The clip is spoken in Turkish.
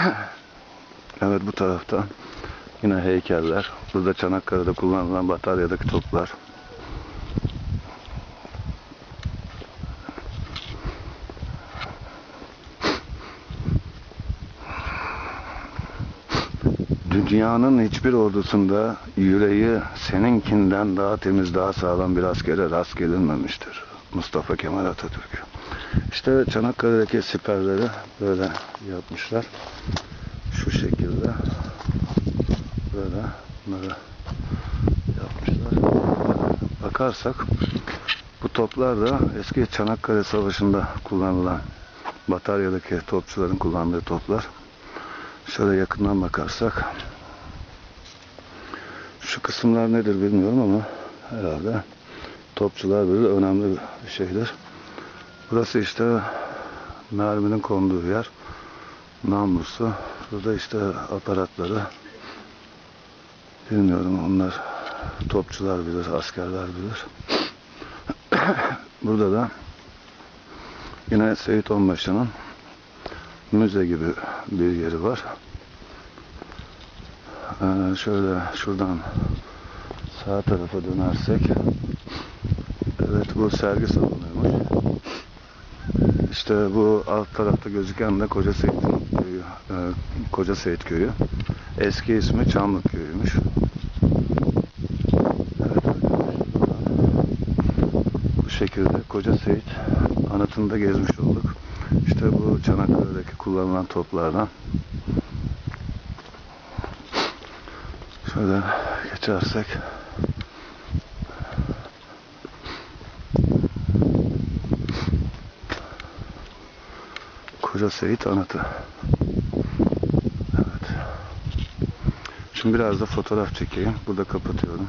Evet bu tarafta yine heykeller. Burada Çanakkale'de kullanılan bataryadaki toplar. Dünyanın hiçbir ordusunda yüreği seninkinden daha temiz, daha sağlam bir askere rast gelinmemiştir. Mustafa Kemal Atatürk. İşte Çanakkale'deki siperleri böyle yapmışlar. Şu şekilde böyle bunları yapmışlar. Bakarsak bu toplar da eski Çanakkale Savaşı'nda kullanılan bataryadaki topçuların kullandığı toplar. Şöyle yakından bakarsak şu kısımlar nedir bilmiyorum ama herhalde topçular bilir önemli bir şeydir. Burası işte merminin konduğu yer. Namlusu. Burada işte aparatları. Bilmiyorum onlar topçular bilir, askerler bilir. Burada da yine Seyit Onbaşı'nın müze gibi bir yeri var. Ee, şöyle şuradan sağ tarafa dönersek evet bu sergi salonuymuş. İşte bu alt tarafta gözüken de Koca Seyit'in köyü, e, Koca Seyit köyü. Eski ismi Çamlık köyüymüş. Bu şekilde Koca Seyit anıtında gezmiş olduk. İşte bu Çanakkale'deki kullanılan toplardan. Şöyle geçersek Koca Seyit anıtı. Evet. Şimdi biraz da fotoğraf çekeyim. Burada kapatıyorum.